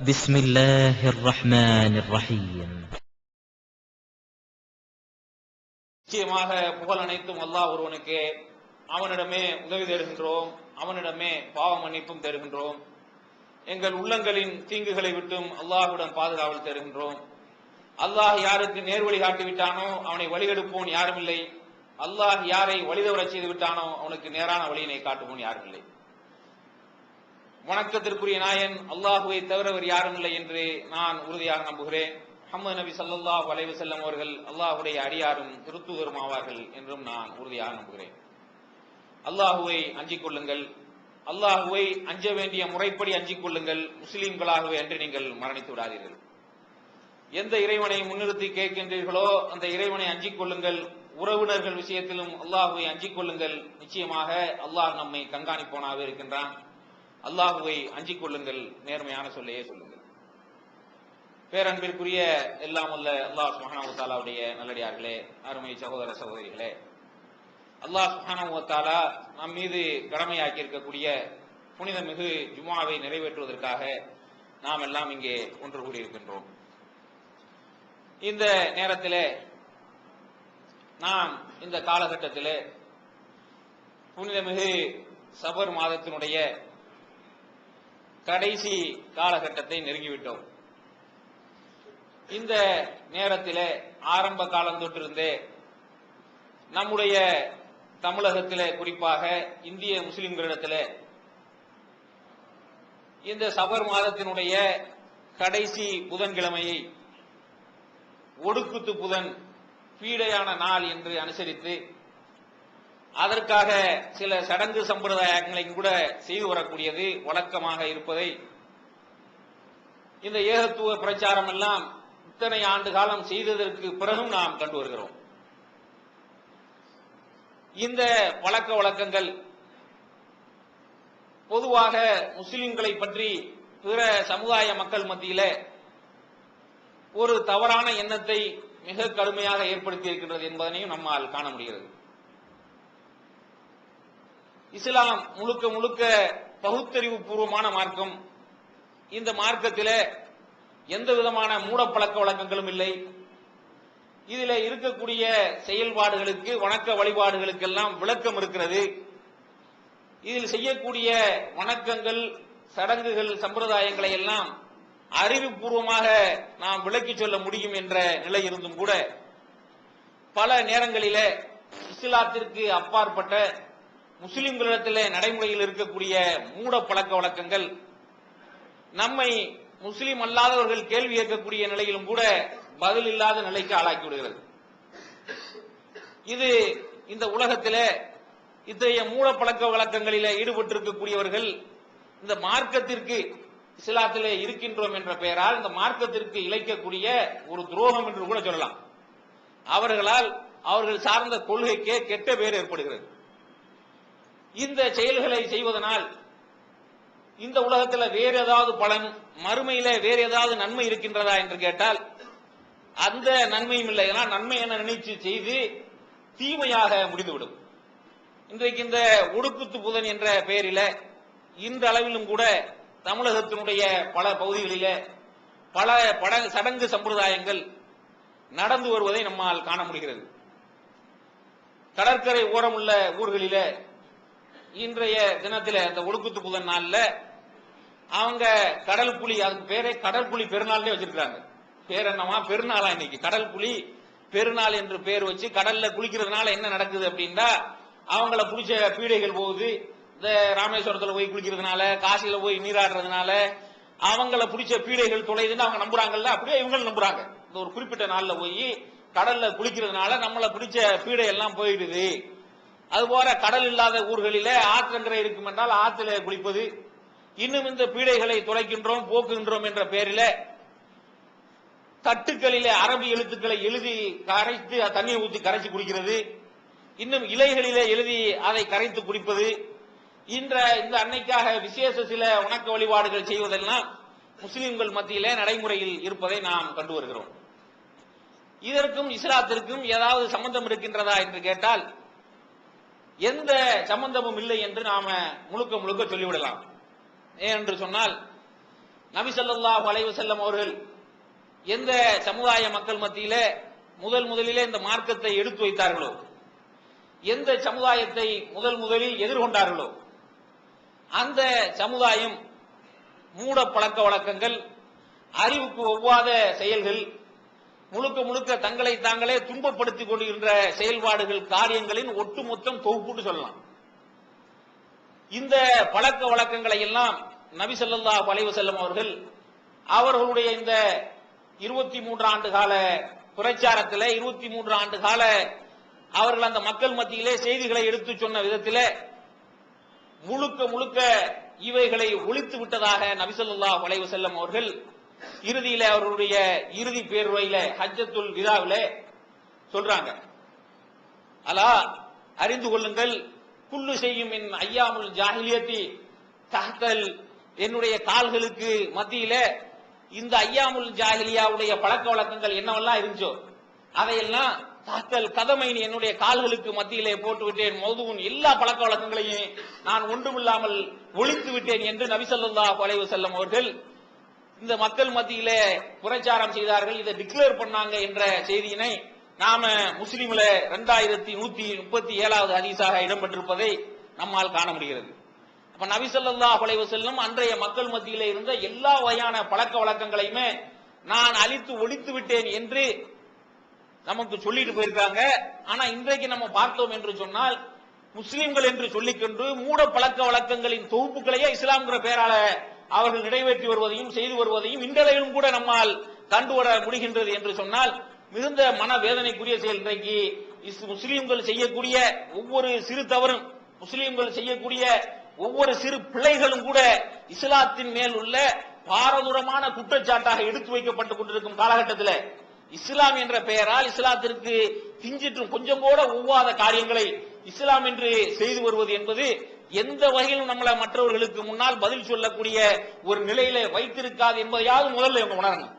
بسم الله الرحمن الرحيم நிச்சயமாக புகழ் அனைத்தும் அல்லாஹ் ஒருவனுக்கே அவனிடமே உதவி தேடுகின்றோம் அவனிடமே பாவ மன்னிப்பும் தேடுகின்றோம் எங்கள் உள்ளங்களின் தீங்குகளை விட்டும் அல்லாஹ்விடம் பாதுகாவல் தேடுகின்றோம் அல்லாஹ் யாருக்கு நேர்வழி காட்டி விட்டானோ அவனை வழிகெடுப்போன் யாரும் இல்லை அல்லாஹ் யாரை வழிதவரச் செய்து விட்டானோ அவனுக்கு நேரான வழியினை காட்டுவோன் யாரும் இல்லை வணக்கத்திற்குரிய நாயன் அல்லாஹுவை தவிரவர் யாரும் இல்லை என்று நான் உறுதியாக நம்புகிறேன். ஹம்மது நபி ஸல்லல்லாஹு அலைஹி அவர்கள் அல்லாஹுடைய அடியாரும் திருத்துவரும் ஆவார்கள் என்றும் நான் உறுதியாக நம்புகிறேன். அல்லாஹுவை அஞ்சிக் கொள்ளுங்கள். அல்லாஹுவை அஞ்ச வேண்டிய முறைப்படி அஞ்சிக் கொள்ளுங்கள். முஸ்லீம்களாகவே என்று நீங்கள் மரணித்து விடாதீர்கள். எந்த இறைவனை முன்னிறுத்தி கேட்கின்றீர்களோ அந்த இறைவனை அஞ்சிக் கொள்ளுங்கள். உறவினர்கள் விஷயத்திலும் அல்லாஹுவை அஞ்சிக் கொள்ளுங்கள். நிச்சயமாக அல்லாஹ் நம்மை கண்காணிப்போனாக இருக்கின்றான். அல்லாஹுவை அஞ்சிக் கொள்ளுங்கள் நேர்மையான சொல்லையே சொல்லுங்கள். பேரன்பிற்குரிய எல்லாம் உள்ள அல்லாஹ் சுஹானாவுத்தாலாவுடைய நல்லடியார்களே அருமை சகோதர சகோதரிகளே. அல்லாஹ் சுஹானாவுத்தாலா நம் மீது கடமையாக்கி இருக்கக்கூடிய புனிதமிகு ஜுமாவை நிறைவேற்றுவதற்காக நாம் எல்லாம் இங்கே ஒன்று கூடியிருக்கின்றோம். இந்த நேரத்திலே நாம் இந்த காலகட்டத்திலே புனிதமிகு சபர் மாதத்தினுடைய கடைசி காலகட்டத்தை நெருங்கிவிட்டோம். இந்த நேரத்திலே ஆரம்ப காலம் தொட்டிருந்தே நம்முடைய தமிழகத்தில் குறிப்பாக இந்திய முஸ்லிம்களிடத்தில் இந்த சபர் மாதத்தினுடைய கடைசி புதன்கிழமையை ஒடுக்குத்து புதன் பீடையான நாள் என்று அனுசரித்து அதற்காக சில சடங்கு சம்பிரதாயங்களை கூட செய்து வரக்கூடியது வழக்கமாக இருப்பதை இந்த ஏகத்துவ பிரச்சாரம் எல்லாம் இத்தனை ஆண்டு காலம் செய்ததற்கு பிறகும் நாம் கண்டு வருகிறோம். இந்த பழக்க வழக்கங்கள் பொதுவாக முஸ்லிம்களை பற்றி பிற சமுதாய மக்கள் மத்தியில ஒரு தவறான எண்ணத்தை மிக கடுமையாக ஏற்படுத்தி இருக்கின்றது என்பதனையும் நம்மால் காண முடிகிறது. இஸ்லாம் முழுக்க முழுக்க பகுத்தறிவு பூர்வமான மார்க்கம். இந்த மார்க்கத்தில எந்த விதமான மூடப்பழக்க வழக்கங்களும் இல்லை. இதில் இருக்கக்கூடிய செயல்பாடுகளுக்கு வணக்க வழிபாடுகளுக்கெல்லாம் விளக்கம் இருக்கிறது. இதில் செய்யக்கூடிய வணக்கங்கள் சடங்குகள் சம்பிரதாயங்களை எல்லாம் அறிவுபூர்வமாக நாம் விளக்கி சொல்ல முடியும் என்ற நிலை இருந்தும் கூட பல நேரங்களில இஸ்லாத்திற்கு அப்பாற்பட்ட முஸ்லிம்களிடத்தில் நடைமுறையில் இருக்கக்கூடிய மூட பழக்க வழக்கங்கள் நம்மை முஸ்லிம் அல்லாதவர்கள் கேள்வி கேட்கக்கூடிய நிலையிலும் கூட பதில் இல்லாத நிலைக்கு ஆளாக்கி விடுகிறது. இது இந்த உலகத்தில் இத்தகைய மூட பழக்க வழக்கங்களில் ஈடுபட்டிருக்கக்கூடியவர்கள் இந்த மார்க்கத்திற்கு இஸ்லாத்திலே இருக்கின்றோம் என்ற பெயரால் இந்த மார்க்கத்திற்கு இழைக்கக்கூடிய ஒரு துரோகம் என்று கூட சொல்லலாம். அவர்களால் அவர்கள் சார்ந்த கொள்கைக்கே கெட்ட பேர் ஏற்படுகிறது. இந்த செயல்களை செய்வதனால் இந்த உலகத்துல வேற ஏதாவது பலன் மறுமையில வேற ஏதாவது நன்மை இருக்கின்றதா என்று கேட்டால் அந்த நன்மையும் இல்லை. ஏன்னா நன்மை என நினைச்சு செய்து தீமையாக முடிந்துவிடும். இன்றைக்கு இந்த ஒடுக்குத்து புதன் என்ற பெயரில இந்த அளவிலும் கூட தமிழகத்தினுடைய பல பகுதிகளில பல பட சடங்கு சம்பிரதாயங்கள் நடந்து வருவதை நம்மால் காண முடிகிறது. கடற்கரை ஓரமுள்ள ஊர்களிலே இன்றைய தினத்தில இந்த ஒடுக்குத்து புதன் நாள்ல அவங்க கடல் புலி அதுக்கு பேரே கடல் புலி பெருநாள்னே வச்சிருக்காங்க பேர் என்னமா பெருநாளா இன்னைக்கு. கடல் புலி பெருநாள் என்று பேர் வச்சு கடல்ல குளிக்கிறதுனால என்ன நடக்குது அப்படின்னா அவங்கள பிடிச்ச பீடைகள் போகுது. இந்த ராமேஸ்வரத்துல போய் குளிக்கிறதுனால காசியில போய் நீராடுறதுனால அவங்கள பிடிச்ச பீடைகள் தொலைதுன்னு அவங்க நம்புறாங்கல்ல? அப்படியே இவங்களும் நம்புறாங்க. இந்த ஒரு குறிப்பிட்ட நாள்ல போய் கடல்ல குளிக்கிறதுனால நம்மள பிடிச்ச பீடை எல்லாம் போயிடுது. அதுபோல கடல் இல்லாத ஊர்களிலே ஆற்றங்கரை இருக்கும் என்றால் ஆற்றிலே குளிப்பது. இன்னும் இந்த பீடைகளை துளைக்கின்றோம் போக்குகின்றோம் என்ற பெயரில தட்டுக்களிலே அரபி எழுத்துக்களை எழுதி கரைத்து தண்ணீர் ஊற்றி கரைச்சி குடிக்கிறது. இன்னும் இலைகளிலே எழுதி அதை கரைத்து குடிப்பது. இன்ற இந்த அன்னைக்காக விசேஷ சில உணக்க வழிபாடுகள் செய்வதெல்லாம் முஸ்லிம்கள் மத்தியிலே நடைமுறையில் இருப்பதை நாம் கண்டு வருகிறோம். இதற்கும் இஸ்லாத்திற்கும் ஏதாவது சம்பந்தம் இருக்கின்றதா என்று கேட்டால் எந்த சம்பந்தமும் இல்லை என்று நாம முழுக்க முழுக்க சொல்லிவிடலாம். ஏன் என்று சொன்னால் நபிசல்லா வளைவு செல்லம் அவர்கள் எந்த சமுதாய மக்கள் மத்தியில முதல் முதலிலே இந்த மார்க்கத்தை எடுத்து வைத்தார்களோ எந்த சமுதாயத்தை முதல் முதலில் எதிர்கொண்டார்களோ அந்த சமுதாயம் மூட பழக்க வழக்கங்கள் அறிவுக்கு ஒவ்வாத செயல்கள் முழுக்க முழுக்க தங்களை தாங்களே துன்பப்படுத்திக் கொள்கின்ற செயல்பாடுகள் காரியங்களின் ஒட்டுமொத்தம் தொகுப்புன்னு சொல்லலாம். இந்த பழக்க வழக்கங்களை எல்லாம் நபி ஸல்லல்லாஹு அலைஹி அவர்கள் அவர்களுடைய இந்த இருபத்தி மூன்று ஆண்டு கால பிரச்சாரத்தில் இருபத்தி மூன்று ஆண்டு கால அவர்கள் அந்த மக்கள் மத்தியிலே செய்திகளை எடுத்து சொன்ன விதத்தில் முழுக்க முழுக்க இவைகளை ஒழித்து விட்டதாக நபிசல்லா வளைவு செல்லம் அவர்கள் இறுதியில அவருடைய இறுதி பேர்வையில ஹஜ்ஜத்துல் விதாவில சொல்றாங்க. அலா அறிந்து கொள்ளுங்கள் குல்லு செய்யும் என் ஐயாமுல் ஜாகிலியத்தி தஹ்தல் என்னுடைய கால்களுக்கு மத்தியில இந்த ஐயாமுல் ஜாகிலியாவுடைய பழக்க வழக்கங்கள் என்னவெல்லாம் இருந்துச்சோ அதையெல்லாம் தஹ்தல் கதமைன் என்னுடைய கால்களுக்கு மத்தியிலே போட்டு விட்டேன் மௌதுவின் எல்லா பழக்க வழக்கங்களையும் நான் ஒன்றுமில்லாமல் ஒழித்து விட்டேன் என்று நபிசல்லா ஸல்லல்லாஹு செல்லம் அவர்கள் இந்த மக்கள் மத்தியில பிரச்சாரம் செய்தார்கள் இதை டிக்ளேர் பண்ணாங்க என்ற செய்தியினை நாம முஸ்லீம்ல இரண்டாயிரத்தி நூத்தி முப்பத்தி ஏழாவது ஹதீஸாக இடம்பெற்றிருப்பதை நம்மால் காண முடிகிறது. அப்ப நபிசல்லா குலைவு செல்லும் அன்றைய மக்கள் மத்தியில இருந்த எல்லா வகையான பழக்க வழக்கங்களையுமே நான் அழித்து ஒழித்து விட்டேன் என்று நமக்கு சொல்லிட்டு போயிருக்காங்க. ஆனா இன்றைக்கு நம்ம பார்த்தோம் என்று சொன்னால் முஸ்லிம்கள் என்று சொல்லிக்கொண்டு மூட பழக்க வழக்கங்களின் தொகுப்புகளையே இஸ்லாம்ங்கிற பெயரால அவர்கள் நிறைவேற்றி வருவதையும் செய்து வருவதையும் இன்றளவிலும் கூட நம்மால் கண்டுவர முடிகின்றது என்று சொன்னால் மிகுந்த மனவேதனைக்குரிய செயல் இன்றைக்கு இஸ் செய்யக்கூடிய ஒவ்வொரு சிறு தவறும் முஸ்லீம்கள் செய்யக்கூடிய ஒவ்வொரு சிறு பிள்ளைகளும் கூட இஸ்லாத்தின் மேல் உள்ள பாரதூரமான குற்றச்சாட்டாக எடுத்து வைக்கப்பட்டுக் கொண்டிருக்கும் காலகட்டத்தில். இஸ்லாம் என்ற பெயரால் இஸ்லாத்திற்கு கிஞ்சிற்றும் கொஞ்சம் கூட ஒவ்வாத காரியங்களை இஸ்லாம் என்று செய்து வருவது என்பது எந்த வகையிலும் நம்மளை மற்றவர்களுக்கு முன்னால் பதில் சொல்லக்கூடிய ஒரு நிலையில வைத்திருக்காது என்பதையாவது முதல்ல இவங்க உணரணும்.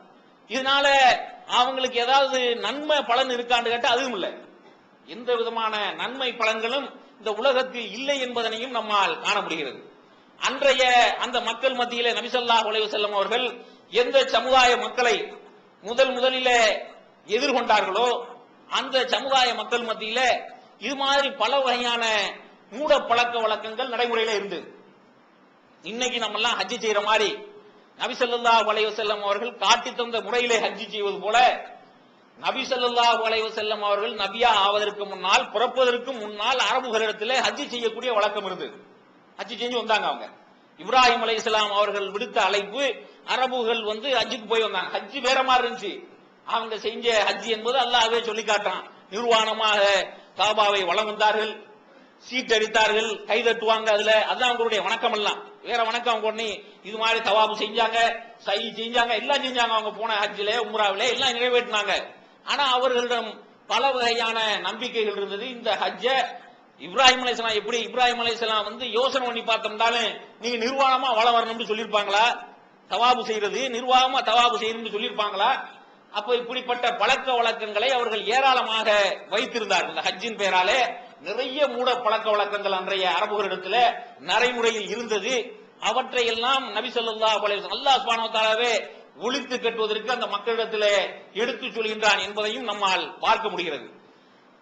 இதனால அவங்களுக்கு ஏதாவது நன்மை பலன் இருக்கான்னு கேட்டால் அதுவும் இல்லை. எந்த விதமான நன்மை பலன்களும் இந்த உலகத்தில் இல்லை என்பதனையும் நம்மால் காண முடிகிறது. அன்றைய அந்த மக்கள் மத்தியிலே நபிசல்லா உலக செல்லும் அவர்கள் எந்த சமுதாய மக்களை முதல் முதலில எதிர்கொண்டார்களோ அந்த சமுதாய மக்கள் மத்தியில இது மாதிரி பல வகையான மூட பழக்க வழக்கங்கள் நடைமுறையில இருந்து. இன்னைக்கு நம்ம எல்லாம் ஹஜ்ஜி செய்யற மாதிரி நபி ஸல்லல்லாஹு வளைவு செல்லம் அவர்கள் காட்டி தந்த முறையிலே ஹஜ்ஜி செய்வது போல நபி ஸல்லல்லாஹு வளைவு வஸல்லம் அவர்கள் நபியா ஆவதற்கு முன்னால் பிறப்பதற்கு முன்னால் அரபுகளிடத்திலே ஹஜ்ஜி செய்யக்கூடிய வழக்கம் இருந்தது. ஹஜ்ஜி செஞ்சு வந்தாங்க அவங்க. இப்ராஹிம் அலைஹிஸ்ஸலாம் அவர்கள் விடுத்த அழைப்பு அரபுகள் வந்து ஹஜ்ஜுக்கு போய் வந்தாங்க. ஹஜ்ஜி வேற மாதிரி இருந்துச்சு. அவங்க செஞ்ச ஹஜ்ஜி என்பது அல்லாஹ்வே சொல்லி காட்டான் நிர்வாணமாக காபாவை வளம் வந்தார்கள். சீட் அடித்தார்கள் கை தட்டுவாங்க அதுல. அதான் அவங்களுடைய வணக்கம் எல்லாம் வேற வணக்கம் கொண்டு இது மாதிரி தவாபு செஞ்சாங்க சை செஞ்சாங்க எல்லாம் செஞ்சாங்க அவங்க போன ஹஜ்ஜிலே உம்ராவிலே எல்லாம் நிறைவேற்றினாங்க. ஆனா அவர்களிடம் பல வகையான நம்பிக்கைகள் இருந்தது. இந்த ஹஜ்ஜ இப்ராஹிம் அலைஹிஸ்ஸலாம் எப்படி இப்ராஹிம் அலைஹிஸ்ஸலாம் வந்து யோசனை பண்ணி பார்த்தோம்னாலும் நீங்க நிர்வாணமா வள வரணும்னு சொல்லியிருப்பாங்களா? தவாபு செய்யறது நிர்வாகமா தவாபு செய்யணும்னு சொல்லியிருப்பாங்களா? அப்ப இப்படிப்பட்ட பழக்க வழக்கங்களை அவர்கள் ஏராளமாக வைத்திருந்தார்கள். இந்த ஹஜ்ஜின் பெயராலே நிறைய மூட பழக்க வழக்கங்கள் அன்றைய அரபுகளிடத்துல நடைமுறையில் இருந்தது. அவற்றை எல்லாம் நபி சொல்லா அல்லா வஸல்லம் ஒழித்து கட்டுவதற்கு அந்த மக்களிடத்தில் எடுத்து சொல்கின்றான் என்பதையும் நம்மால் பார்க்க முடிகிறது.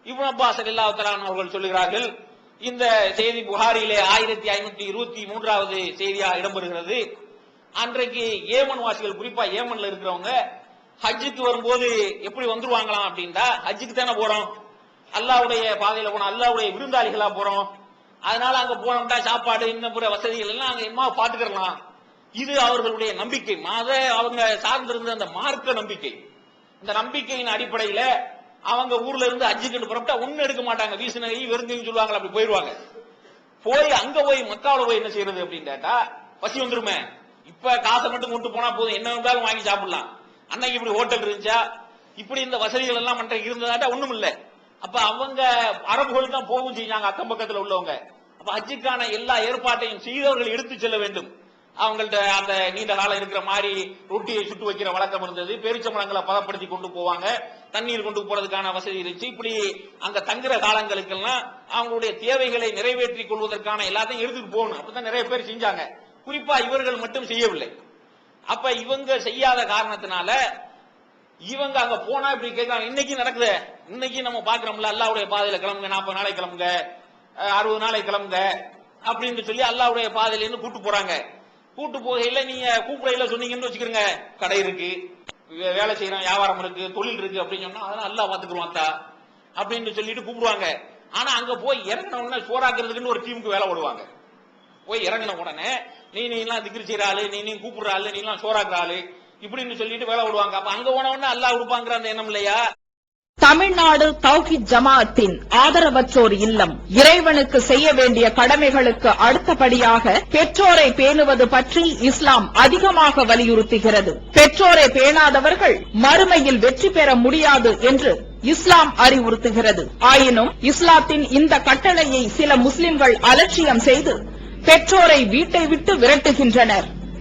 இப்னு அப்பாஸ் ரலியல்லாஹு அவர்கள் சொல்லுகிறார்கள் இந்த செய்தி புகாரிலே ஆயிரத்தி ஐநூத்தி இருபத்தி மூன்றாவது செய்தியாக இடம்பெறுகிறது. அன்றைக்கு ஏமன் வாசிகள் குறிப்பா ஏமன்ல இருக்கிறவங்க ஹஜ்ஜுக்கு வரும்போது எப்படி வந்துருவாங்களாம் அப்படின்டா ஹஜ்ஜுக்கு தானே போறோம் அல்லாவுடைய பாதையில போனோம். அல்லாவுடைய விருந்தாளிகளா போறோம். அதனால அங்க போனோம்டா சாப்பாடு இன்னும் பிற வசதிகள் எல்லாம் அங்க எம்மா பாத்துக்கலாம் இது அவர்களுடைய நம்பிக்கை. மாத அவங்க சார்ந்திருந்த அந்த மார்க்க நம்பிக்கை. இந்த நம்பிக்கையின் அடிப்படையில அவங்க ஊர்ல இருந்து அஜிக்கிட்டு புறப்பட்டா ஒண்ணு எடுக்க மாட்டாங்க. வீசுனகை வெறுங்கையும் சொல்லுவாங்க அப்படி போயிருவாங்க. போய் அங்க போய் மக்காவுல போய் என்ன செய்யறது அப்படின்னு கேட்டா பசி வந்துருமே. இப்ப காசை மட்டும் கொண்டு போனா போதும். என்ன இருந்தாலும் வாங்கி சாப்பிடலாம். அன்னைக்கு இப்படி ஹோட்டல் இருந்துச்சா? இப்படி இந்த வசதிகள் எல்லாம் பண்ற இருந்ததாட்டா ஒண்ணும் இல்லை அப்ப அவங்க அரபுகள் தான் போகும் செஞ்சாங்க அக்கம் பக்கத்துல உள்ளவங்க. அப்ப ஹஜ்ஜுக்கான எல்லா ஏற்பாட்டையும் செய்தவர்கள் எடுத்து செல்ல வேண்டும். அவங்கள்ட்ட அந்த நீண்ட காலம் இருக்கிற மாதிரி ரொட்டியை சுட்டு வைக்கிற வழக்கம் இருந்தது. பெருச்சம்பழங்களை பதப்படுத்தி கொண்டு போவாங்க. தண்ணீர் கொண்டு போறதுக்கான வசதி இருந்துச்சு. இப்படி அங்க தங்குற காலங்களுக்கெல்லாம் அவங்களுடைய தேவைகளை நிறைவேற்றி கொள்வதற்கான எல்லாத்தையும் எடுத்துட்டு போகணும். அப்பதான் நிறைய பேர் செஞ்சாங்க. குறிப்பா இவர்கள் மட்டும் செய்யவில்லை. அப்ப இவங்க செய்யாத காரணத்தினால இவங்க அங்க போனா இப்படி கேட்கலாம் இன்னைக்கு நடக்குது. இன்னைக்கு நம்ம பாக்குறோம்ல அல்லாவுடைய பாதையில கிளம்புங்க நாற்பது நாளை கிளம்புங்க அறுபது நாளைக்கு கிளம்புங்க அப்படின்னு சொல்லி அல்லாவுடைய பாதையில இருந்து கூட்டு போறாங்க. கூட்டு போகையில நீங்க கூப்பிடையில சொன்னீங்கன்னு வச்சுக்கிறோங்க கடை இருக்கு வேலை செய்யறோம் வியாபாரம் இருக்கு தொழில் இருக்கு அப்படின்னு சொன்னா அதெல்லாம் அல்லா பாத்துக்குருவான் தா அப்படின்னு சொல்லிட்டு கூப்பிடுவாங்க. ஆனா அங்க போய் இறங்கின உடனே சோறாக்குறதுக்குன்னு ஒரு டீமுக்கு வேலை ஓடுவாங்க போய் இறங்கின உடனே நீ நீ எல்லாம் திக்ரு செய்யற ஆளு நீ நீ கூப்பிடுற ஆளு நீ எல்லாம் சோறாக்குற ஆளு இப்படின்னு சொல்லிட்டு வேலை விடுவாங்க. அப்ப அங்க போனவொடனே அல்லாஹ் கொடுப்பாங்கிற அந்த எண்ணம் இல்லையா? தமிழ்நாடு தௌஹித் ஜமாஅத்தின் ஆதரவற்றோர் இல்லம். இறைவனுக்கு செய்ய வேண்டிய கடமைகளுக்கு அடுத்தபடியாக பெற்றோரை பேணுவது பற்றி இஸ்லாம் அதிகமாக வலியுறுத்துகிறது. பெற்றோரை பேணாதவர்கள் மறுமையில் வெற்றி பெற முடியாது என்று இஸ்லாம் அறிவுறுத்துகிறது. ஆயினும் இஸ்லாத்தின் இந்த கட்டளையை சில முஸ்லிம்கள் அலட்சியம் செய்து பெற்றோரை வீட்டை விட்டு விரட்டுகின்றனர்.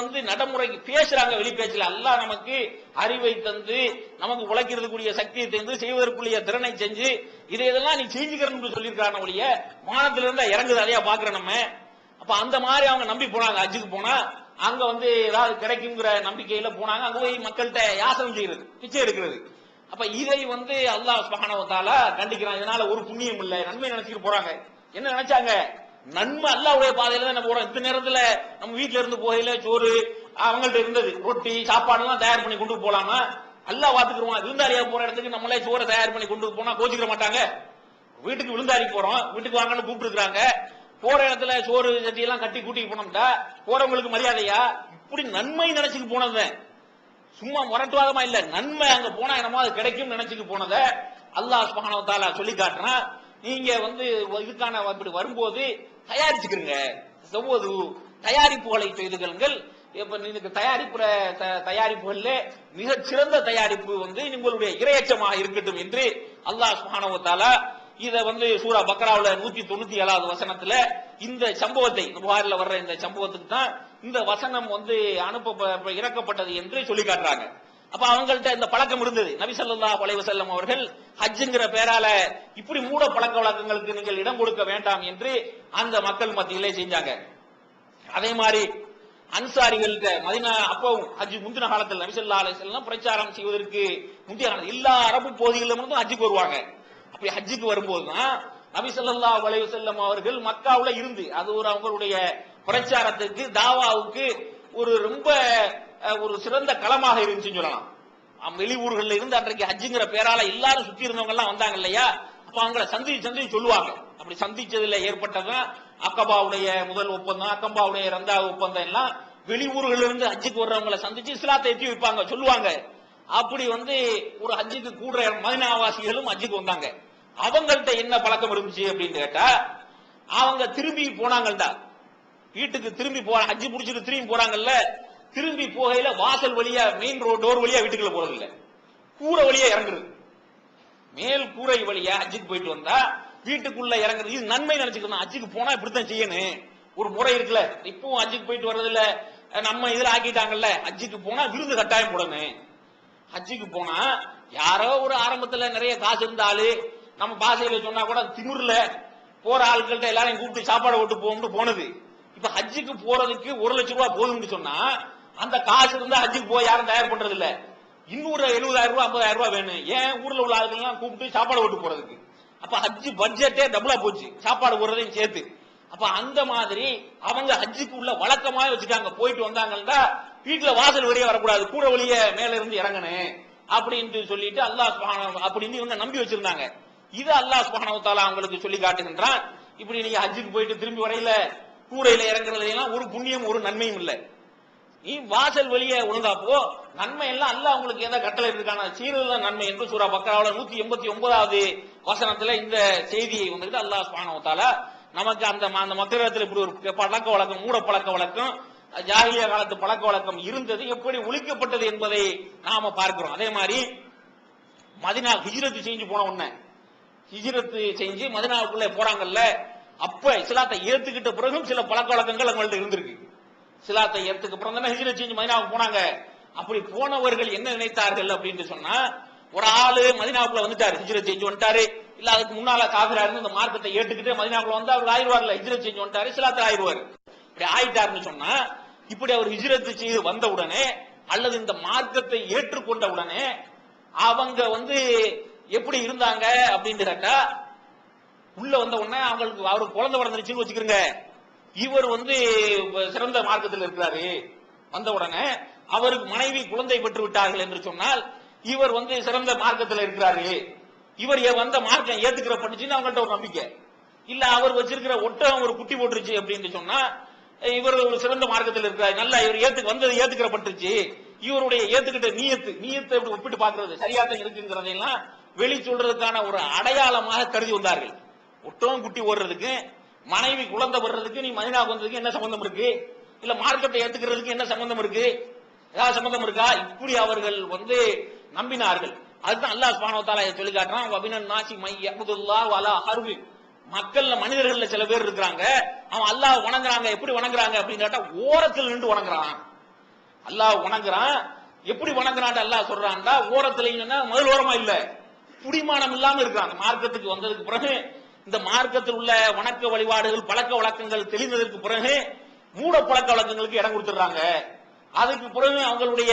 வந்து நடைமுறைக்கு பேசுறாங்க வெளி அல்லாஹ் நமக்கு அறிவை தந்து நமக்கு உழைக்கிறதுக்குரிய சக்தியை தந்து செய்வதற்குரிய திறனை செஞ்சு இதை இதெல்லாம் நீ செஞ்சுக்கிறன்னு சொல்லியிருக்காங்க ஒழிய மானத்துல இருந்தா இறங்குது அதையா பாக்குற நம்ம. அப்ப அந்த மாதிரி அவங்க நம்பி போனாங்க அஜுக்கு போனா அங்க வந்து ஏதாவது கிடைக்குங்கிற நம்பிக்கையில போனாங்க அங்க போய் மக்கள்கிட்ட யாசனம் செய்யறது பிச்சை எடுக்கிறது. அப்ப இதை வந்து அல்லாஹ் மகானவத்தால கண்டிக்கிறான். இதனால ஒரு புண்ணியம் இல்லை. நன்மை நினைச்சிட்டு போறாங்க. என்ன நினைச்சாங்க? நன்மை அல்லாஹ்வுடைய பாதையில தான் நம்ம போறோம். இந்த நேரத்துல நம்ம வீட்டுல இருந்து போகையில சோறு அவங்கள்ட்ட இருந்தது ரொட்டி சாப்பாடு எல்லாம் தயார் பண்ணி கொண்டு போலாமா? அல்லா பாத்துக்கிறோம் விருந்தாளியா போற இடத்துக்கு நம்மளே சோறை தயார் பண்ணி கொண்டு போனா கோச்சிக்கிற மாட்டாங்க. வீட்டுக்கு விருந்தாளி போறோம். வீட்டுக்கு வாங்கன்னு கூப்பிட்டு இருக்காங்க போற இடத்துல சோறு சட்டி எல்லாம் கட்டி கூட்டிட்டு போனோம்டா போறவங்களுக்கு மரியாதையா? இப்படி நன்மை நினைச்சுக்கு போனது சும்மா முரட்டுவாதமா இல்ல. நன்மை அங்க போனா என்னமோ அது கிடைக்கும் நினைச்சுக்கு போனத அல்லாஹ் சுப்ஹானஹு வ சொல்லி காட்டுறான். நீங்க வந்து இதுக்கான இப்படி வரும்போது தயாரிச்சுக்கிறீங்க செவ்வது தயாரிப்புகளை செய்து கொள்ளுங்கள். இப்ப நீங்க தயாரிப்புற த- தயாரிப்புகள்ல மிக சிறந்த தயாரிப்பு வந்து உங்களுடைய இரையச்சமாக இருக்கட்டும் என்று அல்லாஹ் சுப்ஹானஹு இதை இத வந்து சூரா பக்ராவுல நூத்தி தொண்ணூத்தி ஏழாவது வசனத்துல இந்த சம்பவத்தை புகாரில் வர்ற இந்த சம்பவத்துக்கு தான் இந்த வசனம் வந்து அனுப்ப இறக்கப்பட்டது என்று சொல்லி காட்டுறாங்க. அப்ப அவங்கள்ட்ட இந்த பழக்கம் இருந்தது. நபி ஸல்லல்லாஹு அலைஹி அவர்கள் ஹஜ்ஜுங்கிற பேரால இப்படி மூட பழக்க வழக்கங்களுக்கு நீங்கள் இடம் கொடுக்க வேண்டாம் என்று அந்த மக்கள் மத்தியிலே செஞ்சாங்க. அதே மாதிரி அன்சாரிகள்கிட்ட மதினா அப்பவும் ஹஜ் முந்தின காலத்தில் நபிசல்லா ஸல்லல்லாஹு பிரச்சாரம் செய்வதற்கு முந்தைய காலத்தில் எல்லா அரபு பகுதிகளிலும் இருந்தும் ஹஜ்ஜுக்கு வருவாங்க. அப்படி ஹஜ்ஜுக்கு வரும்போது தான் நபிசல்லா வளைவு அலைஹி அவர்கள் மக்காவுல இருந்து அது ஒரு அவங்களுடைய பிரச்சாரத்துக்கு தாவாவுக்கு ஒரு ரொம்ப ஒரு சிறந்த களமாக இருந்துச்சுன்னு சொல்லலாம். அம் வெளியூர்கள்ல இருந்து அன்றைக்கு ஹஜ்ஜுங்கிற பேரால எல்லாரும் சுத்தி இருந்தவங்க எல்லாம் வந்தாங்க இல்லையா? அப்ப அவங்கள சந்திச்சு சந்திச்சு சொல்லுவாங்க. அப்படி சந்திச்சதுல ஏற்பட்டதான் அக்கபாவுடைய முதல் ஒப்பந்தம் அக்கம்பாவுடைய ரந்தா ஒப்பந்தம் எல்லாம் வெளியூர்கள் இருந்து ஹஜ்ஜுக்கு வர்றவங்கள சந்திச்சு இஸ்லாத்தை எத்தி வைப்பாங்க சொல்லுவாங்க. அப்படி வந்து ஒரு ஹஜ்ஜுக்கு கூடுற மதினாவாசிகளும் ஹஜ்ஜுக்கு வந்தாங்க. அவங்கள்ட்ட என்ன பழக்கம் இருந்துச்சு அப்படின்னு கேட்டா அவங்க திரும்பி போனாங்கள்டா. வீட்டுக்கு திரும்பி போ ஹஜ்ஜி முடிச்சுட்டு திரும்பி போறாங்கல்ல திரும்பி போகையில வாசல் வழியா மெயின் ரோட் டோர் வழியா வீட்டுக்குள்ள போறது இல்ல கூரை வழியா இறங்குறது. மேல் கூரை வழியா ஹஜ்ஜுக்கு போயிட்டு வந்தா வீட்டுக்குள்ள இறங்குறது. இது நன்மை நினைச்சுக்கணும். அஜிக்கு போனா இப்படித்தான் செய்யணும். ஒரு முறை இருக்குல்ல. இப்பவும் அஜிக்கு போயிட்டு வர்றது இல்ல நம்ம இதுல ஆக்கிட்டாங்கல்ல. அஜிக்கு போனா விருது கட்டாயம் போடணும். ஹஜ்ஜுக்கு போனா யாரோ ஒரு ஆரம்பத்துல நிறைய காசு இருந்த ஆளு நம்ம பாசையில சொன்னா கூட திமிர்ல போற ஆட்கள்கிட்ட எல்லாரையும் கூப்பிட்டு சாப்பாடு ஓட்டு போகும்னு போனது. இப்ப ஹஜ்ஜுக்கு போறதுக்கு ஒரு லட்சம் ரூபாய் போதும்னு சொன்னா அந்த காசு இருந்தா ஹஜ்ஜுக்கு போய் யாரும் தயார் பண்றது இல்ல இன்னொரு எழுபதாயிரம் ரூபாய் ஐம்பதாயிரம் ரூபாய் வேணும். ஏன் ஊர்ல உள்ள ஆட்கள் எல்லாம் கூப்பிட்டு சாப்பாடு ஓட்டு போறதுக்கு? அப்ப ஹஜ்ஜு பட்ஜெட்டே டபுளா போச்சு. சாப்பாடு போடுறதையும் சேர்த்து. அப்ப அந்த மாதிரி அவங்க ஹஜ்ஜுக்கு உள்ள வழக்கமா வச்சுட்டாங்க. போயிட்டு வந்தாங்கன்னா வீட்டுல வாசல் வெளியே வரக்கூடாது. கூட வழிய மேல இருந்து இறங்கணும் அப்படின்ட்டு சொல்லிட்டு அல்லாஹ் சுப்ஹானஹு அப்படின்னு இவங்க நம்பி வச்சிருந்தாங்க. இது அல்லாஹ் சுப்ஹானஹு அவங்களுக்கு சொல்லி காட்டுகின்றான். இப்படி நீங்க ஹஜ்ஜுக்கு போயிட்டு திரும்பி வரையில கூரையில இறங்குறதுல ஒரு புண்ணியம் ஒரு நன்மையும் இல்லை. நீ வாசல் வெளியே ஒழுங்கா போ நன்மை எல்லாம் அல்ல உங்களுக்கு எந்த கட்டளை இருக்கான? சீரத நன்மை என்று சூரா பக்கராவில் நூத்தி எண்பத்தி ஒன்பதாவது வசனத்துல இந்த செய்தியை வந்துட்டு அல்லாஹ் சுப்ஹானஹு நமக்கு அந்த ம- அந்த மக்களிடத்தில் இப்படி ஒரு பழக்க வழக்கம் மூட பழக்க வழக்கம் ஜாகிய காலத்து பழக்க வழக்கம் இருந்தது. எப்படி ஒழிக்கப்பட்டது என்பதை நாம பார்க்கிறோம். அதே மாதிரி மதினா ஹிஜ்ரத்து செஞ்சு போன உடனே ஹிஜ்ரத்து செஞ்சு மதினாவுக்குள்ள போறாங்கல்ல அப்ப இஸ்லாத்தை ஏத்துக்கிட்ட பிறகும் சில பழக்க வழக்கங்கள் அவங்கள்ட்ட இருந்திருக்கு. சிலாத்தை ஏத்துக்கு அப்புறம் தானே ஹிஜ்ரத் செஞ்சு மதினாவுக்கு போனாங்க. அப்படி போனவர்கள் என்ன நினைத்தார்கள் அப்படின்னு சொன்னா ஒரு ஆளு மதினாவுக்குள்ள வந்துட்டாரு ஹிஜ்ரத் செஞ்சு வந்துட்டாரு. இல்ல அதுக்கு முன்னால காவிரா இருந்து இந்த மார்க்கத்தை ஏத்துக்கிட்டு மதினாவுக்குள்ள வந்து அவர் ஆயிடுவார்ல ஹிஜ்ரத் செஞ்சு வந்துட்டாரு இஸ்லாத்தை ஆயிடுவாரு. இப்படி ஆயிட்டாருன்னு சொன்னா இப்படி அவர் ஹிஜ்ரத் செய்து வந்த உடனே அல்லது இந்த மார்க்கத்தை ஏற்றுக்கொண்ட உடனே அவங்க வந்து எப்படி இருந்தாங்க அப்படின்னு கேட்டா உள்ள வந்த உடனே அவங்களுக்கு அவருக்கு குழந்தை பிறந்துருச்சுன்னு வச்சுக்கிறேங்க இவர் வந்து சிறந்த மார்க்கத்தில் இருக்கிறாரு. வந்த உடனே அவருக்கு மனைவி குழந்தை பெற்று விட்டார்கள் என்று சொன்னால் இவர் வந்து சிறந்த மார்க்கத்தில் இருக்கிறாரு. இவர் வந்த மார்க்கம் ஏத்துக்கிற பண்ணுச்சுன்னு அவங்கள்ட்ட ஒரு நம்பிக்கை. இல்ல அவர் வச்சிருக்கிற ஒட்டகம் ஒரு குட்டி போட்டுருச்சு அப்படின்னு சொன்னா இவர் ஒரு சிறந்த மார்க்கத்தில் இருக்கிறார். நல்லா இவர் ஏத்து வந்தது ஏத்துக்கிறப்பட்டுருச்சு இவருடைய ஏத்துக்கிட்ட நீயத்து நீயத்தை இப்படி ஒப்பிட்டு பாக்குறது சரியாத்தான் இருக்குங்கிறதையெல்லாம் வெளி சொல்றதுக்கான ஒரு அடையாளமாக கருதி வந்தார்கள். ஒட்டகம் குட்டி ஓடுறதுக்கு மனைவி குழந்தை வர்றதுக்கு நீ மதினா வந்ததுக்கு என்ன சம்பந்தம் இருக்கு? இல்ல மார்க்கத்தை ஏத்துக்கிறதுக்கு என்ன சம்பந்தம் இருக்கு? ஏதாவது சம்பந்தம் இருக்கா? இப்படி அவர்கள் வந்து நம்பினார்கள். அதுதான் அல்லாஹ் சுபானவத்தால சொல்லி காட்டுறான். அபினன் நாசி மை யஹ்துல்லாஹ் வலா அருவி மக்கள்ல மனிதர்கள்ல சில பேர் இருக்கிறாங்க. அவன் அல்லாஹ் வணங்குறாங்க. எப்படி வணங்குறாங்க அப்படின்னு கேட்டா ஓரத்தில் நின்று வணங்குறான். அல்லாஹ் வணங்குறான். எப்படி வணங்குறான் அல்லாஹ் சொல்றான்டா ஓரத்துல முதல் ஓரமா இல்ல. புடிமானம் இல்லாம இருக்கிறான். மார்க்கத்துக்கு வந்ததுக்கு பிறகு இந்த மார்க்கத்தில் உள்ள வணக்க வழிபாடுகள் பழக்க வழக்கங்கள் தெளிந்ததற்கு பிறகு மூட பழக்க வழக்கங்களுக்கு இடம் கொடுத்துடுறாங்க. அதுக்கு பிறகு அவங்களுடைய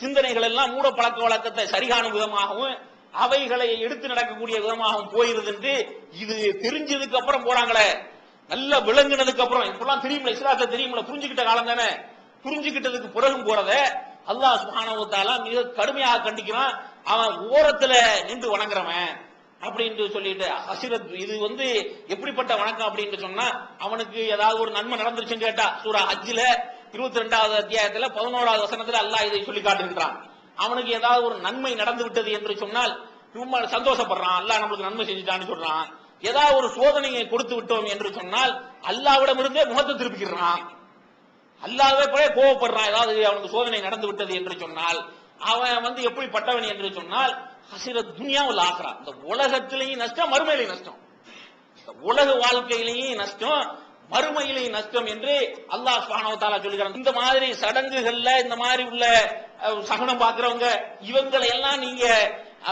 சிந்தனைகள் எல்லாம் மூட பழக்க வழக்கத்தை சரிகாணும் விதமாகவும் அவைகளை எடுத்து நடக்கக்கூடிய விதமாகவும் போயிருது என்று இது தெரிஞ்சதுக்கு அப்புறம் போறாங்களே. நல்லா விளங்கினதுக்கு அப்புறம் இப்பெல்லாம் தெரியுமில்ல இஸ்லாத்தை தெரியுமில்ல புரிஞ்சுக்கிட்ட காலம் தானே. புரிஞ்சுக்கிட்டதுக்கு பிறகும் போறத அல்லாஹ் சுப்ஹானஹு மிக கடுமையாக கண்டிக்கிறான். அவன் ஓரத்துல நின்று வணங்குறவன். அப்படின்னு சொல்லிட்டு அசிரத் இது வந்து எப்படிப்பட்ட வணக்கம் அப்படின்னு சொன்னா அவனுக்கு ஏதாவது ஒரு நன்மை நடந்துருச்சுன்னு கேட்டா சூரா அஜில இருபத்தி ரெண்டாவது அத்தியாயத்துல பதினோராவது வசனத்துல அல்லாஹ் இதை சொல்லி காட்டுகின்றான் அவனுக்கு ஏதாவது ஒரு நன்மை நடந்து விட்டது என்று சொன்னால் ரொம்ப சந்தோஷப்படுறான். அல்லாஹ் நம்மளுக்கு நன்மை செஞ்சுட்டான்னு சொல்றான். ஏதாவது ஒரு சோதனையை கொடுத்து விட்டோம் என்று சொன்னால் அல்லாவிடம் இருந்தே முகத்தை திருப்பிக்கிறான். அல்லாவே கூட கோவப்படுறான். ஏதாவது அவனுக்கு சோதனை நடந்து விட்டது என்று சொன்னால் அவன் வந்து எப்படி பட்டவன் என்று சொன்னால் ஹசிர துனியாவில் ஆகிறா இந்த உலகத்திலையும் நஷ்டம் மறுமையிலையும் நஷ்டம். இந்த உலக வாழ்க்கையிலையும் நஷ்டம் மறுமையிலையும் நஷ்டம் என்று அல்லாஹ் சுப்ஹானஹு சொல்லுகிறாங்க இந்த மாதிரி சடங்குகள்ல இந்த மாதிரி உள்ள சகனம் சகுனம் இவங்களை எல்லாம் நீங்க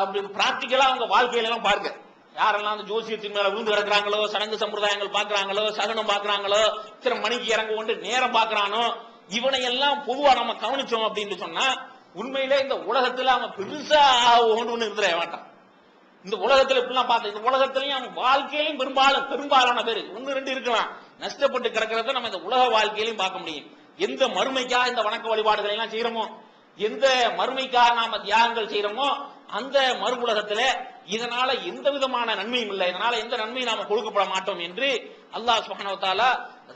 அப்படி பிராக்டிக்கலா அவங்க வாழ்க்கையில எல்லாம் பாருங்க. யாரெல்லாம் அந்த ஜோசியத்தின் மேல விழுந்து கிடக்குறாங்களோ சடங்கு சம்பிரதாயங்கள் பாக்குறாங்களோ சகுனம் பாக்குறாங்களோ இத்தனை மணிக்கு இறங்க கொண்டு நேரம் பார்க்கறானோ இவனை எல்லாம் பொதுவா நம்ம கவனிச்சோம் அப்படின்னு சொன்னா உண்மையிலே இந்த உலகத்துல அவன் பெருசா ஒன்று இருந்துட மாட்டான் இந்த உலகத்துல இப்படிலாம் பார்த்து இந்த உலகத்திலையும் அவன் வாழ்க்கையிலும் பெரும்பாலும் பெரும்பாலான பேர் ஒன்னு ரெண்டு இருக்கலாம். நஷ்டப்பட்டு கிடக்கிறத நம்ம இந்த உலக வாழ்க்கையிலையும் பார்க்க முடியும். எந்த மறுமைக்காக இந்த வணக்க வழிபாடுகளை எல்லாம் செய்யறோமோ எந்த மறுமைக்காக நாம தியாகங்கள் செய்யறோமோ அந்த மறு உலகத்துல இதனால எந்த விதமான நன்மையும் இல்லை. இதனால எந்த நன்மையும் நாம கொடுக்கப்பட மாட்டோம் என்று அல்லாஹ் சுப்ஹானஹு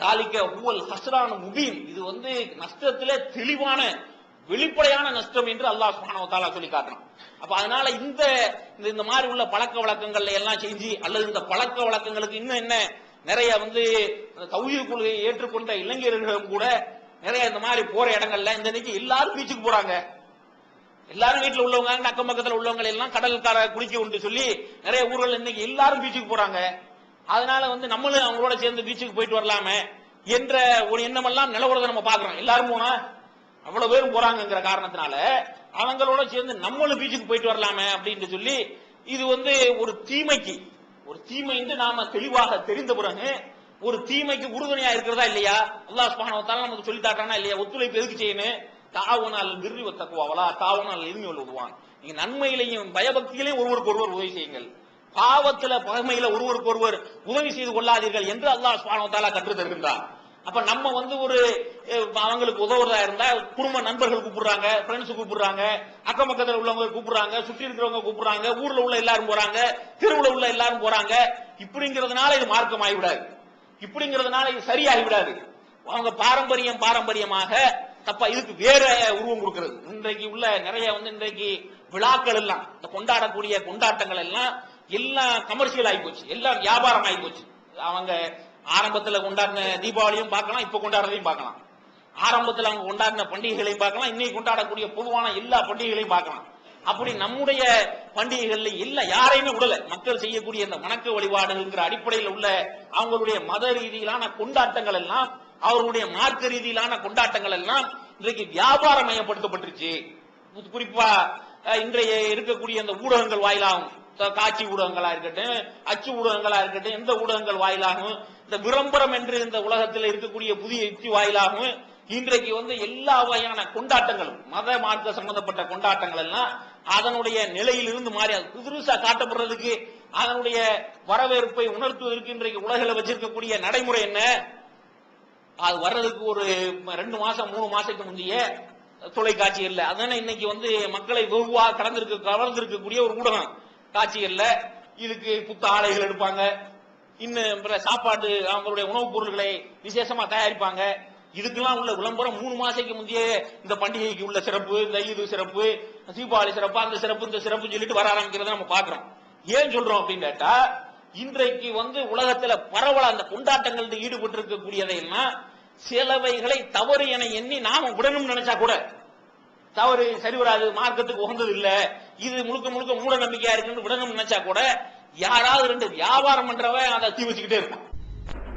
தாலிக்க ஊவல் ஹஸ்ரான ஹுவல் முபீன். இது வந்து நஷ்டத்துல தெளிவான வெளிப்படையான நஷ்டம் என்று அல்லாஹ் சுபானவத்தாலா சொல்லி காட்டுறான். அப்ப அதனால இந்த இந்த- இந்த மாதிரி உள்ள பழக்க வழக்கங்கள்ல எல்லாம் செஞ்சு அல்லது இந்த பழக்க வழக்கங்களுக்கு இன்னும் என்ன நிறைய வந்து தௌஹீது கொள்கையை ஏற்றுக்கொண்ட இளைஞர்களும் கூட நிறைய இந்த மாதிரி போற இடங்கள்ல இந்த இன்னைக்கு எல்லாரும் பீச்சுக்கு போறாங்க. எல்லாரும் வீட்டுல உள்ளவங்க அக்கம் பக்கத்துல உள்ளவங்க எல்லாம் கடல்கார குளிக்க உண்டு சொல்லி நிறைய ஊர்கள் இன்னைக்கு எல்லாரும் பீச்சுக்கு போறாங்க. அதனால வந்து நம்மளும் அவங்களோட சேர்ந்து பீச்சுக்கு போயிட்டு வரலாமே என்ற ஒரு எண்ணமெல்லாம் நிலவரத்தை நம்ம பாக்குறோம் எல்லாரும் போனா அவ்வளவு பேரும் போறாங்கிற காரணத்தினால அவங்களோட சேர்ந்து நம்மளும் பீச்சுக்கு போயிட்டு வரலாமே அப்படின்னு சொல்லி இது வந்து ஒரு தீமைக்கு ஒரு தீமை என்று நாம தெளிவாக தெரிந்த பிறகு ஒரு தீமைக்கு உறுதுணையா இருக்கிறதா இல்லையா? அல்லாஹ் சுப்ஹானஹு நமக்கு சொல்லி தாட்டானா இல்லையா? ஒத்துழைப்பு எதுக்கு செய்யணும் தாவனால் பிர்ரி தக்குவாவலா தாவனால் எதுவுமே உதவுவான் நீங்க நன்மையிலையும் பயபக்தியிலையும் ஒருவருக்கு ஒருவர் உதவி செய்யுங்கள். பாவத்துல பகைமையில ஒருவருக்கு ஒருவர் உதவி செய்து கொள்ளாதீர்கள் என்று அல்லாஹ் சுப்ஹானஹு கற்று தருகின்றார் அப்ப நம்ம வந்து ஒரு அவங்களுக்கு உதவுறதா இருந்தா குடும்ப நண்பர்கள் கூப்பிடுறாங்க ஃப்ரெண்ட்ஸ் கூப்பிடுறாங்க அக்கம் பக்கத்துல உள்ளவங்க கூப்பிடுறாங்க சுற்றி இருக்கிறவங்க கூப்பிடுறாங்க ஊர்ல உள்ள எல்லாரும் போறாங்க தெருவுல உள்ள எல்லாரும் போறாங்க. இப்படிங்கிறதுனால இது மார்க்கம் ஆகிவிடாது இப்படிங்கிறதுனால இது சரியாகி விடாது அவங்க பாரம்பரியம் பாரம்பரியமாக தப்பா இதுக்கு வேற உருவம் கொடுக்கிறது. இன்றைக்கு உள்ள நிறைய வந்து இன்றைக்கு விழாக்கள் எல்லாம் இந்த கொண்டாடக்கூடிய கொண்டாட்டங்கள் எல்லாம் எல்லாம் கமர்ஷியல் ஆகி போச்சு. எல்லாம் வியாபாரம் ஆகி போச்சு. அவங்க ஆரம்பத்துல கொண்டாடின தீபாவளியும் பார்க்கலாம் இப்ப கொண்டாடுறதையும் பார்க்கலாம். ஆரம்பத்துல அவங்க கொண்டாடின பண்டிகைகளையும் பார்க்கலாம் இன்னைக்கு கொண்டாடக்கூடிய பொதுவான எல்லா பண்டிகைகளையும் பார்க்கலாம். அப்படி நம்முடைய பண்டிகைகள்ல இல்ல யாரையுமே விடல. மக்கள் செய்யக்கூடிய இந்த வணக்க வழிபாடுங்கிற அடிப்படையில் உள்ள அவங்களுடைய மத ரீதியிலான கொண்டாட்டங்கள் எல்லாம் அவர்களுடைய மார்க்க ரீதியிலான கொண்டாட்டங்கள் எல்லாம் இன்றைக்கு வியாபாரமயப்படுத்தப்பட்டுருச்சு குறிப்பா இன்றைய இருக்கக்கூடிய அந்த ஊடகங்கள் வாயிலாகும் காட்சி ஊடகங்களா இருக்கட்டும் அச்சு ஊடகங்களா இருக்கட்டும் எந்த ஊடகங்கள் வாயிலாகவும் இந்த விளம்பரம் என்று இந்த உலகத்தில் இருக்கக்கூடிய புதிய யுக்தி வாயிலாகவும் இன்றைக்கு வந்து எல்லா வகையான கொண்டாட்டங்களும் மத மார்க்க சம்பந்தப்பட்ட கொண்டாட்டங்கள் எல்லாம் அதனுடைய நிலையிலிருந்து மாறி அது புதுசா காட்டப்படுறதுக்கு அதனுடைய வரவேற்பை உணர்த்துவதற்கு இன்றைக்கு உலகில் வச்சிருக்கக்கூடிய நடைமுறை என்ன? அது வர்றதுக்கு ஒரு ரெண்டு மாசம் மூணு மாசத்துக்கு முந்தைய தொலைக்காட்சிகள்ல அதானே இன்னைக்கு வந்து மக்களை வெகுவாக கடந்திருக்க கலந்திருக்கக்கூடிய ஒரு ஊடகம். காட்சிகள்ல இதுக்கு புத்த ஆலைகள் எடுப்பாங்க. இன்னும் பிற சாப்பாடு அவங்களுடைய உணவுப் பொருட்களை விசேஷமா தயாரிப்பாங்க. இதுக்கெல்லாம் உள்ள விளம்பரம் மூணு மாசத்துக்கு முந்தைய இந்த பண்டிகைக்கு உள்ள சிறப்பு இந்த இது சிறப்பு தீபாவளி சிறப்பு அந்த சிறப்பு இந்த சிறப்பு சொல்லிட்டு வர ஆரம்பிக்கிறத நம்ம பாக்குறோம் ஏன் சொல்றோம் அப்படின்னு கேட்டா இன்றைக்கு வந்து உலகத்துல பரவல அந்த கொண்டாட்டங்கள் ஈடுபட்டு இருக்கக்கூடியதையெல்லாம் சிலவைகளை தவறு என எண்ணி நாம விடணும்னு நினைச்சா கூட தவறு சரி வராது மார்க்கத்துக்கு உகந்தது இல்ல. இது முழுக்க முழுக்க மூட நம்பிக்கையா இருக்குன்னு விடணும்னு நினைச்சா கூட யாராவது ரெண்டு வியாபாரம் பண்றவன் அதை தீ வச்சுக்கிட்டே இருப்பான்.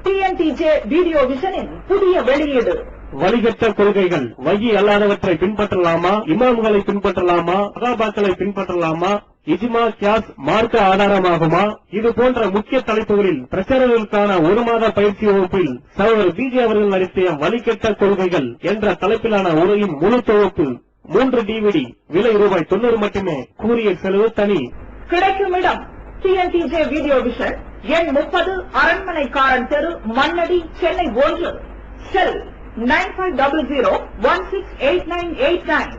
டிஎன்டிஜே வீடியோ விஷனின் புதிய வெளியீடு. வழிகட்ட கொள்கைகள். வகி அல்லாதவற்றை பின்பற்றலாமா? இமாம்களை பின்பற்றலாமா? சகாபாக்களை பின்பற்றலாமா? இஜ்மா கியாஸ் மார்க்க ஆதாரமாகுமா? இது போன்ற முக்கிய தலைப்புகளில் பிரச்சாரர்களுக்கான ஒரு மாத பயிற்சி வகுப்பில் சகோதரர் பிஜே அவர்கள் நடத்திய வழிகட்ட கொள்கைகள் என்ற தலைப்பிலான உரையின் முழு தொகுப்பு மூன்று டிவிடி விலை ரூபாய் தொண்ணூறு மட்டுமே. கூறிய செலவு தனி. கிடைக்கும் இடம். டிஎன்டிஜே வீடியோ விஷன் எண் முப்பது அரண்மனைக்காரன் தெரு மண்ணடி சென்னை ஒன்று. Cell nine five double zero one six eight nine eight nine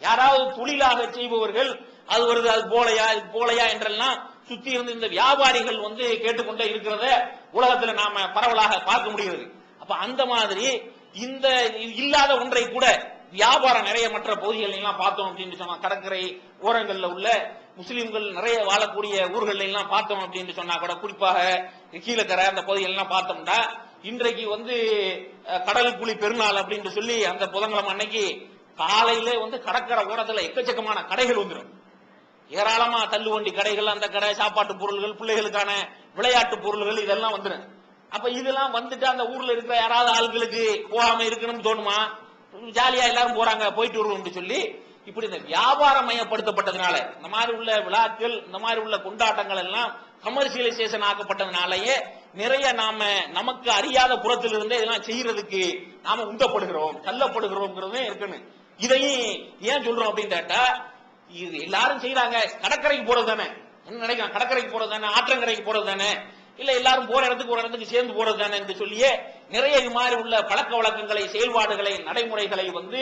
யாராவது தொழிலாக செய்பவர்கள் அது வருது அது போலையா இது போலையா என்றெல்லாம் சுத்தி இருந்து இந்த வியாபாரிகள் வந்து கேட்டுக்கொண்டே இருக்கிறத உலகத்துல நாம பரவலாக பார்க்க முடிகிறது. அப்ப அந்த மாதிரி இந்த இல்லாத ஒன்றை கூட வியாபாரம் நிறைய மற்ற பகுதிகள் எல்லாம் பார்த்தோம் அப்படின்னு சொன்னா கடற்கரை ஓரங்கள்ல உள்ள முஸ்லீம்கள் நிறைய வாழக்கூடிய ஊர்கள் எல்லாம் பார்த்தோம் அப்படின்னு சொன்னா கூட குறிப்பாக கீழக்கரை அந்த பகுதிகள் பார்த்தோம்னா இன்றைக்கு வந்து அஹ், கடல் புலி பெருநாள் அப்படின்னு சொல்லி அந்த புதன்கிழமை அன்னைக்கு காலையில வந்து கடற்கரை ஓரத்துல எக்கச்சக்கமான கடைகள் வந்துடும் ஏராளமா தள்ளுவண்டி கடைகள் அந்த கடை சாப்பாட்டு பொருள்கள் பிள்ளைகளுக்கான விளையாட்டு பொருள்கள் இதெல்லாம் வந்துடும் அப்ப இதெல்லாம் வந்துட்டு அந்த ஊர்ல இருக்கிற யாராவது ஆள்களுக்கு போகாம இருக்கணும்னு தோணுமா? ஜாலியா எல்லாரும் போறாங்க போயிட்டு வருவோம்னு சொல்லி இப்படி இந்த வியாபாரம் மயப்படுத்தப்பட்டதுனால இந்த மாதிரி உள்ள விழாக்கள் இந்த மாதிரி உள்ள கொண்டாட்டங்கள் எல்லாம் கமர்ஷியலைசேஷன் ஆக்கப்பட்டதுனாலயே நிறைய நாம நமக்கு அறியாத புறத்திலிருந்தே இதெல்லாம் செய்யறதுக்கு நாம உந்தப்படுகிறோம் தள்ளப்படுகிறோம்ங்கிறதும் இருக்குன்னு. இதையும் ஏன் சொல்றோம் அப்படின்னு கேட்டா இது எல்லாரும் செய்யறாங்க கடற்கரைக்கு போறது தானே. என்ன நினைக்கலாம் கடற்கரைக்கு போறது தானே ஆற்றங்கரைக்கு போறது தானே இல்ல எல்லாரும் போற இடத்துக்கு ஒரு இடத்துக்கு சேர்ந்து போறது தானே என்று சொல்லியே நிறைய இது மாதிரி உள்ள பழக்க வழக்கங்களை செயல்பாடுகளை நடைமுறைகளை வந்து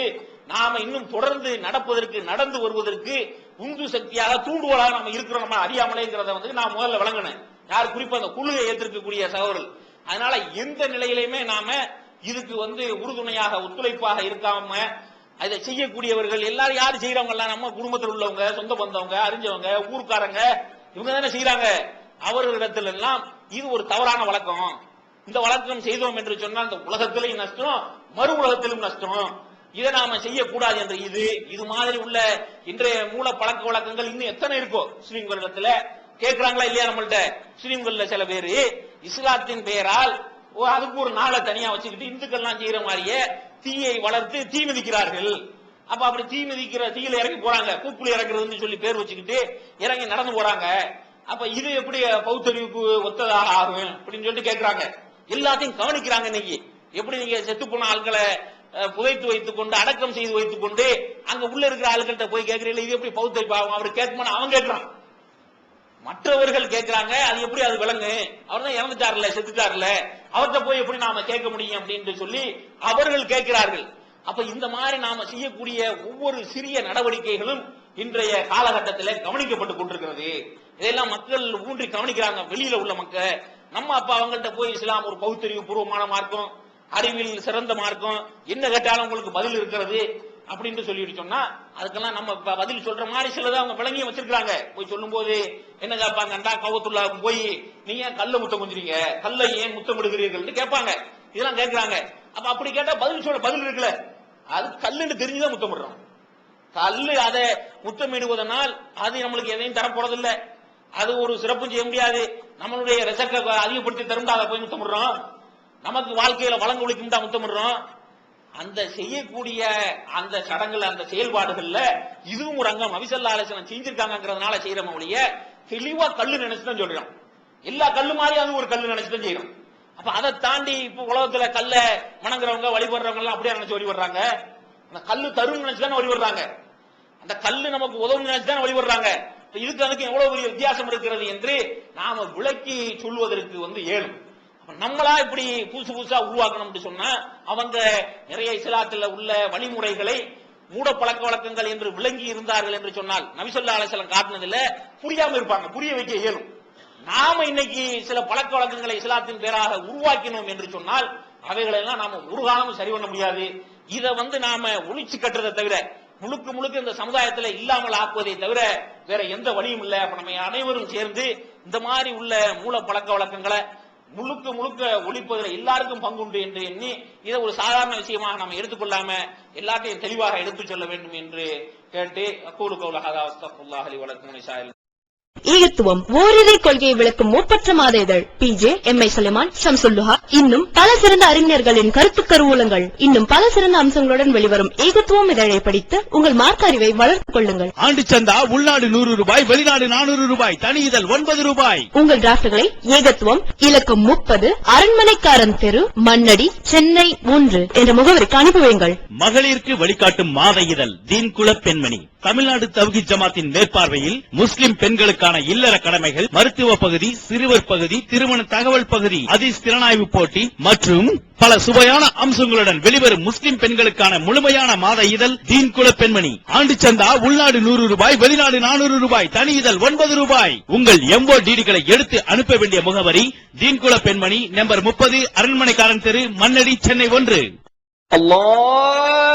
நாம இன்னும் தொடர்ந்து நடப்பதற்கு நடந்து வருவதற்கு உந்து சக்தியாக தூண்டுகோலாக நம்ம இருக்கிறோம் நம்ம அறியாமலேங்கிறத வந்து நான் முதல்ல வழங்கினேன் யார்? குறிப்பா அந்த குழுவை ஏற்றிருக்கக்கூடிய சகோதரர்கள். அதனால எந்த நிலையிலையுமே நாம இதுக்கு வந்து உறுதுணையாக ஒத்துழைப்பாக இருக்காம அதை செய்யக்கூடியவர்கள் எல்லாரும் யார் செய்யறவங்கலாம் நம்ம குடும்பத்தில் உள்ளவங்க சொந்த பந்தவங்க அறிஞ்சவங்க ஊர்க்காரங்க இவங்க தானே செய்யறாங்க அவர்களிடத்துல எல்லாம் இது ஒரு தவறான வழக்கம். இந்த வழக்கம் செய்தோம் என்று சொன்னால் இந்த உலகத்திலையும் நஷ்டம் மறு உலகத்திலும் நஷ்டம். இதை நாம செய்யக்கூடாது என்ற இது இது மாதிரி உள்ள இன்றைய மூல பழக்க வழக்கங்கள் இன்னும் எத்தனை இருக்கோ? முஸ்லிம்களிடத்துல கேட்கிறாங்களா இல்லையா நம்மள்ட்ட? ஸ்ரீங்கல்ல சில பேரு இஸ்லாத்தின் பெயரால் ஓ, அதுக்கு ஒரு நாளை தனியா வச்சுக்கிட்டு இந்துக்கள்லாம் செய்யற மாதிரியே தீயை வளர்த்து தீ மிதிக்கிறார்கள். அப்ப அப்படி தீ மிதிக்கிற தீயில இறங்கி போறாங்க. கூப்புல இறங்குறதுன்னு சொல்லி பேர் வச்சுக்கிட்டு இறங்கி நடந்து போறாங்க. அப்ப இது எப்படி பௌத்தறிவுக்கு ஒத்ததாக ஆகும் அப்படின்னு சொல்லிட்டு கேட்கிறாங்க. எல்லாத்தையும் கவனிக்கிறாங்க இன்னைக்கு. எப்படி நீங்க செத்து போன ஆட்களை புதைத்து வைத்துக் கொண்டு அடக்கம் செய்து வைத்துக் கொண்டு அங்க உள்ள இருக்கிற ஆளுகள்கிட்ட போய் கேட்கறீங்க இது எப்படி பௌத்தறிவு ஆகும் அவர் கேட்கணும் அவன் கேட்கிறான். மற்றவர்கள் கேட்கிறாங்க அது எப்படி அது விளங்கு? அவர் தான் இறந்துட்டார்ல செத்துட்டார்ல. அவர்கிட்ட போய் எப்படி நாம கேட்க முடியும் அப்படின்னு சொல்லி அவர்கள் கேட்கிறார்கள். அப்ப இந்த மாதிரி நாம செய்யக்கூடிய ஒவ்வொரு சிறிய நடவடிக்கைகளும் இன்றைய காலகட்டத்தில் கவனிக்கப்பட்டு கொண்டிருக்கிறது. இதெல்லாம் மக்கள் ஊன்றி கவனிக்கிறாங்க வெளியில உள்ள மக்கள். நம்ம அப்பா அவங்கள்ட்ட போய் இஸ்லாம் ஒரு பௌத்தறிவு பூர்வமான மார்க்கம். அறிவில் சிறந்த மார்க்கம் என்ன கேட்டாலும் உங்களுக்கு பதில் இருக்கிறது அப்படின்னு சொல்லிட்டு சொன்னா அதுக்கெல்லாம் நம்ம பதில் சொல்ற மாதிரி சிலதை அவங்க பிள்ளைங்க வச்சிருக்காங்க போய் சொல்லும்போது என்ன கேட்பாங்க அண்டா கவத்துள்ளாவுக்கு போய் நீ ஏன் கல்ல முத்தம் கொஞ்சறீங்க கல்லை ஏன் முத்தம் விடுகிறீர்கள் கேட்பாங்க. இதெல்லாம் கேட்கிறாங்க. அப்ப அப்படி கேட்டா பதில் சொல்ல பதில் இருக்குல்ல. அது கல்லுன்னு தெரிஞ்சுதான் முத்தம் விடுறோம். கல்லு அதை முத்தமிடுவதனால் அது நம்மளுக்கு எதையும் தரப்போறதில்லை அது ஒரு சிறப்பும் செய்ய முடியாது. நம்மளுடைய ரிசர்க்கை அதிகப்படுத்தி தரும் அதை போய் முத்தமிடுறோம் நமக்கு வாழ்க்கையில வளங்க ஒழிக்கும் தான் முத்தமிடுறோம். அந்த செய்யக்கூடிய அந்த சடங்குல அந்த செயல்பாடுகள்ல இதுவும் ஒரு அங்கம். நபிசல்லா ஆலோசனை செஞ்சிருக்காங்கிறதுனால செய்யறோம் ஒழிய தெளிவா கல்லு நினைச்சுதான் சொல்லிடும் சொல்றோம் எல்லா கல்லு மாதிரி அது ஒரு கல்லு நினைச்சுதான் செய்யறோம். அப்ப அதை தாண்டி இப்ப உலகத்துல கல்ல வணங்குறவங்க வழிபடுறவங்க எல்லாம் அப்படியே நினைச்சு வழிபடுறாங்க. அந்த கல்லு தரும்னு நினைச்சுதான் வழிபடுறாங்க. அந்த கல்லு நமக்கு உதவும் நினைச்சுதான் வழிபடுறாங்க. இதுக்கு அதுக்கு எவ்வளவு பெரிய வித்தியாசம் இருக்கிறது என்று நாம விளக்கி சொல்வதற்கு வந்து ஏழும். நம்மளா இப்படி புதுசு புதுசா உருவாக்கணும்னு சொன்னா அவங்க நிறைய இஸ்லாத்துல உள்ள வழிமுறைகளை மூட பழக்க வழக்கங்கள் என்று விளங்கி இருந்தார்கள் என்று சொன்னால் நபிசல்லா அலிசலம் காட்டினதுல புரியாம இருப்பாங்க புரிய வைக்க இயலும். நாம இன்னைக்கு சில பழக்க வழக்கங்களை இஸ்லாத்தின் பேராக உருவாக்கினோம் என்று சொன்னால் அவைகளெல்லாம் நாம ஒரு காலமும் சரி பண்ண முடியாது. இதை வந்து நாம ஒழிச்சு கட்டுறதை தவிர முழுக்க முழுக்க இந்த சமுதாயத்துல இல்லாமல் ஆக்குவதை தவிர வேற எந்த வழியும் இல்லை. அப்ப நம்ம அனைவரும் சேர்ந்து இந்த மாதிரி உள்ள மூல பழக்க வழக்கங்களை முழுக்க முழுக்க ஒழிப்பதில் எல்லாருக்கும் பங்குண்டு என்று எண்ணி இதை ஒரு சாதாரண விஷயமாக நம்ம எடுத்துக்கொள்ளாம எல்லாத்தையும் தெளிவாக எடுத்துச் சொல்ல வேண்டும் என்று கேட்டு அக்கூலு கவுலஹாதா அஸ்தகுல்லாஹ் அலி ஈகத்துவம் ஓரிரை கொள்கையை விளக்கும் மூப்பற்ற மாத இதழ் P. J. M. I. Sulaiman Shamsulluha. இன்னும் பல சிறந்த அறிஞர்களின் கருத்து கருவூலங்கள் இன்னும் பல சிறந்த அம்சங்களுடன் வெளிவரும் ஈகத்துவம் இதழை படித்து உங்கள் மார்க்க அறிவை வளர்த்துக் கொள்ளுங்கள். ஆண்டு சந்தா உள்நாடு நூறு ரூபாய் வெளிநாடு நானூறு ரூபாய் தனி இதழ் ஒன்பது ரூபாய். உங்கள் டிராப்ட்களை ஏகத்துவம் இலக்கம் முப்பது அரண்மனைக்காரன் தெரு மண்ணடி சென்னை மூன்று என்ற முகவரிக்கு அனுப்பி வையுங்கள். மகளிருக்கு வழிகாட்டும் மாத இதழ் தீன்குல பெண்மணி. தமிழ்நாடு தவ்ஹி ஜமாத்தின் மேற்பார்வையில் முஸ்லிம் பெண்களுக்கான இல்லற கடமைகள் மருத்துவ பகுதி சிறுவர் பகுதி திருமண தகவல் பகுதி அதிஸ் திறனாய்வு போட்டி மற்றும் பல சுவையான அம்சங்களுடன் வெளிவரும் முஸ்லிம் பெண்களுக்கான முழுமையான மாத இதழ் தீன் குல பெண்மணி. ஆண்டு சந்தா உள்நாடு நூறு ரூபாய் வெளிநாடு நானூறு ரூபாய் தனி இதழ் ஒன்பது ரூபாய். உங்கள் எம்போ டிடிகளை எடுத்து அனுப்ப வேண்டிய முகவரி தீன்குல பெண்மணி நம்பர் முப்பது அரண்மனைக்காரன் தெரு மன்னடி சென்னை ஒன்று. அல்லாஹ்!